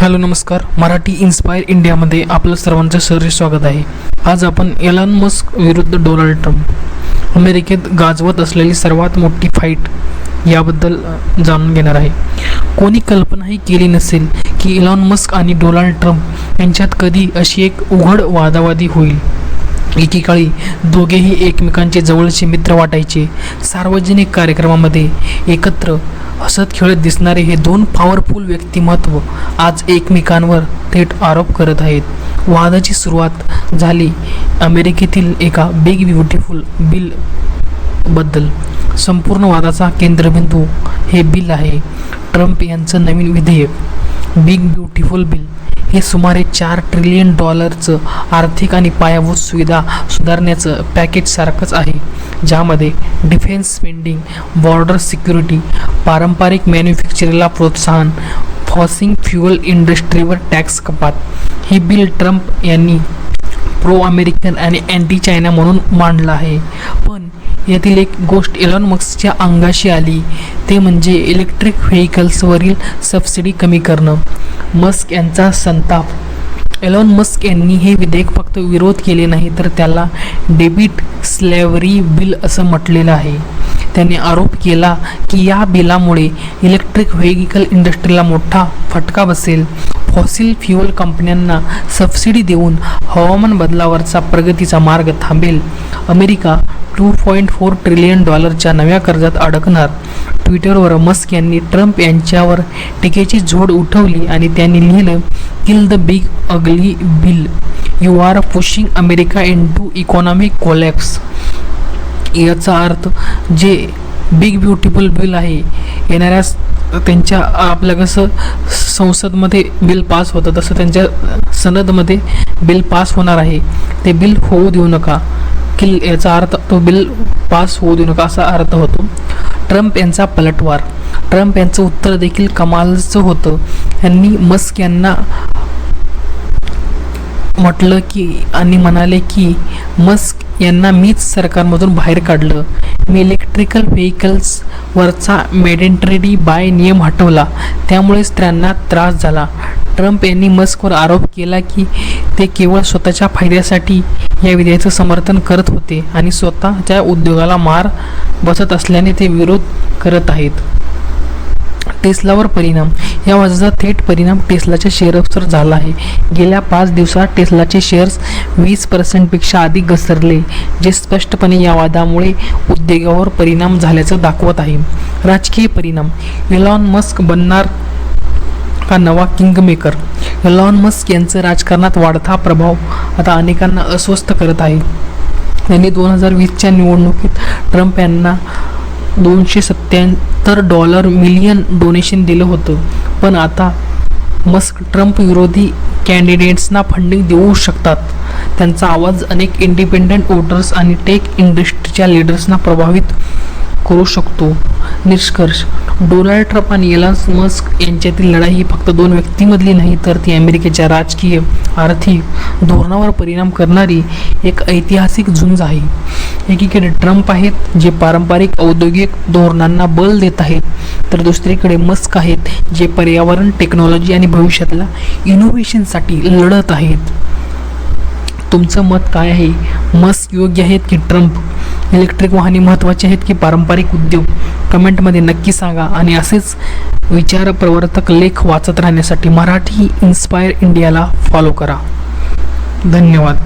Hello नमस्कार. Marathi inspire इंडियामध्ये आपलं सर्वांचं सहर्ष स्वागत आहे. आज आपण एलन मस्क विरुद्ध डोनाल्ड ट्रम्प अमेरिकेत गाजवत असलेली सर्वात मोठी फाईट याबद्दल जाणून घेणार आहे. कोणी कल्पनाही केली नसेल की एलॉन मस्क आणि डोनाल्ड ट्रम्प यांच्यात कधी अशी एक उघड वादावादी होईल? एकेकाळी दोघेही एकमेकांचे जवळचे मित्र वाटायचे. सार्वजनिक कार्यक्रमामध्ये एकत्र हसत खेळत दिसणारे हे दोन पॉवरफुल व्यक्तिमत्व आज एकमेकांवर थेट आरोप करत आहेत. वादाची सुरुवात झाली अमेरिकेतील एका बिग ब्युटिफुल बिलबद्दल. संपूर्ण वादाचा केंद्रबिंदू हे बिल आहे. ट्रम्प यांचं नवीन विधेयक. बिग ब्युटिफुल बिल हे सुमारे चार ट्रिलियन डॉलरचं आर्थिक आणि पायाभूत सुविधा सुधारण्याचं पॅकेजसारखंच आहे ज्यामध्ये डिफेन्स स्पेंडिंग बॉर्डर सिक्युरिटी पारंपरिक मॅन्युफॅक्चरला प्रोत्साहन फॉसिंग फ्युअल इंडस्ट्रीवर टॅक्स कपात. हे बिल ट्रम्प यांनी प्रो अमेरिकन आणि अँटी चायना म्हणून मांडलं आहे. पण यातील एक गोष्ट एलॉन मस्कच्या अंगाशी आली. ते म्हणजे इलेक्ट्रिक व्हेकल्सवरील सबसिडी कमी करणं. मस्क यांचा संताप. एलॉन मस्क यांनी हे विधेयक फक्त विरोध केले नाही तर त्याला डेबिट स्लॅवरी बिल असं म्हटलेलं आहे. त्यांनी आरोप केला की या बिलामुळे इलेक्ट्रिक व्हेकल इंडस्ट्रीला मोठा फटका बसेल. फॉसिल फ्युअल कंपन्यांना सबसिडी देऊन हवामान बदलावरचा प्रगतीचा मार्ग थांबेल. America two point four trillion डॉलरच्या नव्या कर्जात अडकणार. ट्विटरवर मस्क यांनी ट्रम्प यांच्यावर टीकेची झोड उठवली आणि त्यांनी लिहिलं kill the big ugly bill you are pushing America into economic collapse याचा अर्थ जे बिग ब्युटिफुल बिल आहे येणाऱ्या त्यांच्या आपलं कसं संसदमध्ये बिल पास होतं तसं त्यांच्या सनदमध्ये बिल पास होणार आहे. ते बिल होऊ देऊ नका. की याचा अर्थ तो बिल पास होऊ देऊ नका असा अर्थ होतो. ट्रम्प यांचा पलटवार. ट्रम्प यांचं उत्तर देखील कमालचं होतं. यांनी मस्क यांना म्हटलं की आणि म्हणाले की मस्क यांना मीच सरकारमधून बाहेर काढलं. मी इलेक्ट्रिकल व्हेकल्सवरचा मेडेंट्रेडी बाय नियम हटवला. त्यामुळेच त्यांना त्रास झाला. ट्रम्प यांनी मस्कवर आरोप केला की ते केवळ स्वतःच्या फायद्यासाठी या विधेयकाचं समर्थन करत होते आणि स्वतःच्या उद्योगाला मार बसत असल्याने ते विरोध करत आहेत. टेस्लावर परिणाम. या वाजाचा थेट परिणाम टेस्लाच्या शेअर्सवर झाला आहे. गेल्या पाच दिवसात टेस्लाचे शेअर्स वीस पर्सेंटपेक्षा अधिक घसरले जे स्पष्टपणे या वादामुळे उद्योगावर परिणाम झाल्याचं दाखवत आहे. राजकीय परिणाम. इलॉन मस्क बनणार हा नवा किंगमेकर? इलॉन मस्क यांचं राजकारणात वाढता प्रभाव आता अनेकांना अस्वस्थ करत आहे. त्यांनी दोन हजार वीसच्या निवडणुकीत ट्रम्प यांना दोनशे सत्त्याहत्तर डॉलर मिलियन डोनेशन दिलं होतं. पण आता मस्क ट्रम्प विरोधी कॅन्डिडेट्सना फंडिंग देऊ शकतात. त्यांचा आवाज अनेक इंडिपेंडंट वोटर्स आणि टेक इंडस्ट्रीच्या लीडर्सना प्रभावित करू शकतो. निष्कर्ष डोनाल्ड ट्रम्प आणि एलन मस्क यांच्यातील लढाई ही फक्त दोन व्यक्तीमधली नाही तर ती अमेरिकेच्या राजकीय आर्थिक धोरणावर परिणाम करणारी एक ऐतिहासिक झुंज आहे. एकीकडे ट्रम्प आहेत जे पारंपरिक औद्योगिक धोरणांना बल देत आहेत तर दुसरीकडे मस्क आहेत जे पर्यावरण टेक्नॉलॉजी आणि भविष्यातल्या इनोव्हेशनसाठी लढत आहेत. तुमचं मत काय आहे? मस्क योग्य आहेत की ट्रम्प? इलेक्ट्रिक वाहने महत्त्वाचे आहेत की पारंपरिक उद्योग? कमेंटमध्ये नक्की सांगा आणि असेच विचारप्रवर्तक लेख वाचत राहण्यासाठी मराठी इन्स्पायर इंडियाला फॉलो करा. धन्यवाद.